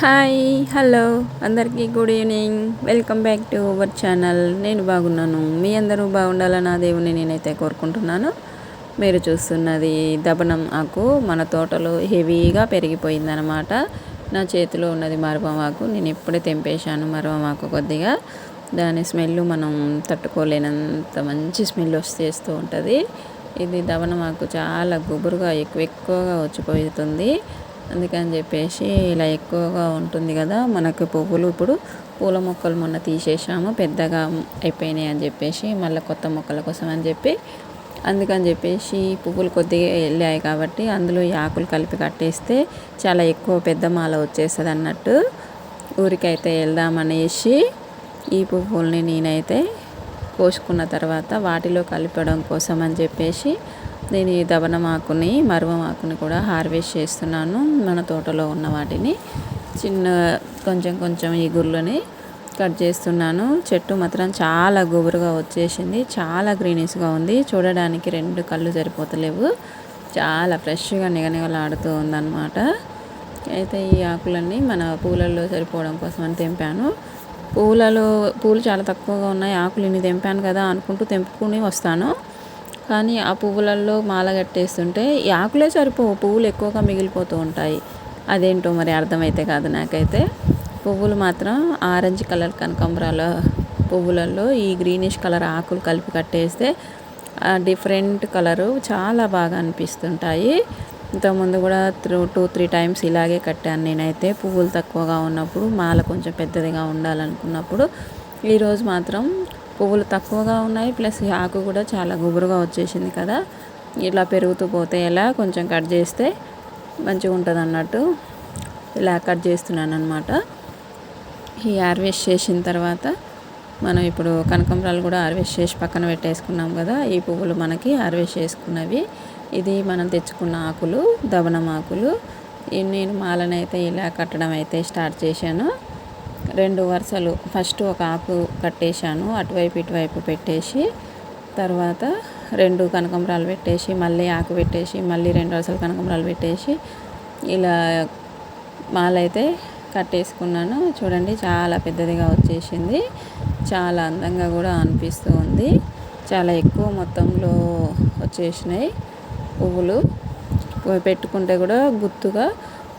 Hi hello. అందరికీ good evening. Welcome back to our channel. నేను బాగున్నాను. మీ అందరూ బాగుండాలని నా దేవుని నేనైతే కోరుకుంటున్నాను. మీరు చూస్తున్నది దబనం ఆకు. మన తోటలో హెవీగా పెరిగిపోయిందనమాట నా చేతిలో ఉన్నది మరవమాకు నేను ఇప్పుడే తెంపేశాను మరవమాకు కొద్దిగా. దాని స్మెల్ మనం తట్టుకోలేనంత మంచి స్మెల్ వచ్చేస్తూ ఉంటుంది. ఇది దవనమాకు చాలా గుబురుగా ఎక్కువ ఎక్కువగా వచ్చిపోతుంది అందుకని చెప్పేసి ఇలా ఎక్కువగా ఉంటుంది కదా మనకు పువ్వులు ఇప్పుడు పూల మొక్కలు మొన్న తీసేసాము పెద్దగా అయిపోయినాయి అని చెప్పేసి మళ్ళీ కొత్త మొక్కల కోసం అని చెప్పి అందుకని చెప్పేసి పువ్వులు కొద్దిగా వెళ్ళాయి కాబట్టి అందులో ఈ ఆకులు కలిపి కట్టేస్తే చాలా ఎక్కువ పెద్ద మాల వచ్చేస్తుంది అన్నట్టు ఊరికైతే వెళ్దామనేసి ఈ పువ్వుల్ని నేనైతే కోసుకున్న తర్వాత వాటిలో కలిపడం కోసం అని చెప్పేసి నేను ఈ దవనమాకుని మరువమాకుని కూడా హార్వెస్ట్ చేస్తున్నాను. మన తోటలో ఉన్న వాటిని చిన్న కొంచెం కొంచెం ఈ కట్ చేస్తున్నాను. చెట్టు మాత్రం చాలా గుబురుగా వచ్చేసింది. చాలా గ్రీనిష్గా ఉంది. చూడడానికి రెండు కళ్ళు సరిపోతలేవు. చాలా ఫ్రెష్గా నిగనిగలాడుతూ ఉందన్నమాట. అయితే ఈ ఆకులన్నీ మన పూలల్లో సరిపోవడం కోసం అని తెంపాను. పూలలో పూలు చాలా తక్కువగా ఉన్నాయి. ఆకులు ఇన్ని తెంపాను కదా అనుకుంటూ తెంపుకుని వస్తాను. కానీ ఆ పువ్వులలో మాల కట్టేస్తుంటే ఈ ఆకులే సరిపోవు. పువ్వులు ఎక్కువగా మిగిలిపోతూ ఉంటాయి. అదేంటో మరి అర్థమైతే కాదు నాకైతే. పువ్వులు మాత్రం ఆరెంజ్ కలర్ కనకాంబరాల పువ్వులలో ఈ గ్రీనిష్ కలర్ ఆకులు కలిపి కట్టేస్తే డిఫరెంట్ కలరు చాలా బాగా అనిపిస్తుంటాయి. ఇంతకుముందు కూడా త్రూ టూ త్రీ టైమ్స్ ఇలాగే కట్టాను నేనైతే. పువ్వులు తక్కువగా ఉన్నప్పుడు మాల కొంచెం పెద్దదిగా ఉండాలనుకున్నప్పుడు ఈరోజు మాత్రం పువ్వులు తక్కువగా ఉన్నాయి ప్లస్ ఈ ఆకు కూడా చాలా గుబురుగా వచ్చేసింది కదా. ఇలా పెరుగుతూ పోతే ఎలా? కొంచెం కట్ చేస్తే మంచిగా ఉంటుంది అన్నట్టు ఇలా కట్ చేస్తున్నాను అనమాట ఈ హార్వెస్ట్ చేసిన తర్వాత మనం ఇప్పుడు కనకంబరాలు కూడా హార్వెస్ట్ చేసి పక్కన పెట్టేసుకున్నాం కదా. ఈ పువ్వులు మనకి హార్వెస్ట్ చేసుకున్నవి. ఇది మనం తెచ్చుకున్న ఆకులు దవనం ఆకులు. నేను మాలనైతే ఇలా కట్టడం అయితే స్టార్ట్ చేశాను. రెండు వరుసలు. ఫస్ట్ ఒక ఆకు కట్టేశాను. అటువైపు ఇటువైపు పెట్టేసి తర్వాత రెండు కనకంబరాలు పెట్టేసి మళ్ళీ ఆకు పెట్టేసి మళ్ళీ రెండు వరుసలు కనకంబరాలు పెట్టేసి ఇలా మాలైతే కట్టేసుకున్నాను. చూడండి చాలా పెద్దదిగా వచ్చేసింది. చాలా అందంగా కూడా అనిపిస్తూ ఉంది. చాలా ఎక్కువ మొత్తంలో వచ్చేసినాయి పువ్వులు. పెట్టుకుంటే కూడా గుత్తుగా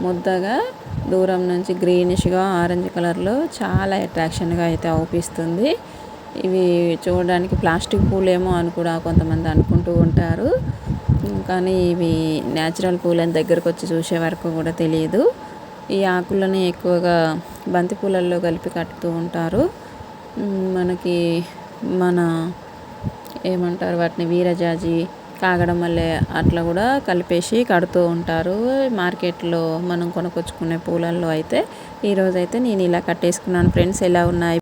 ముద్దగా దూరం నుంచి గ్రీనిష్గా ఆరెంజ్ కలర్లో చాలా అట్రాక్షన్గా అయితే అవుపిస్తుంది. ఇవి చూడడానికి ప్లాస్టిక్ పూలేమో అని కూడా కొంతమంది అనుకుంటూ ఉంటారు. కానీ ఇవి న్యాచురల్ పూలని దగ్గరకు వచ్చి చూసే వరకు కూడా తెలియదు. ఈ ఆకులని ఎక్కువగా బంతి పూలల్లో కలిపి కట్టుతూ ఉంటారు. మనకి మన ఏమంటారు వాటిని వీరజాజి కాగడం వల్లే అట్లా కూడా కలిపేసి కడుతూ ఉంటారు. మార్కెట్లో మనం కొనుక్కొచ్చుకునే పూలల్లో అయితే ఈరోజైతే నేను ఇలా కట్టేసుకున్నాను. ఫ్రెండ్స్ ఎలా ఉన్నాయి?